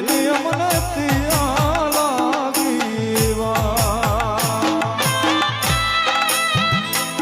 એની અમનતી આ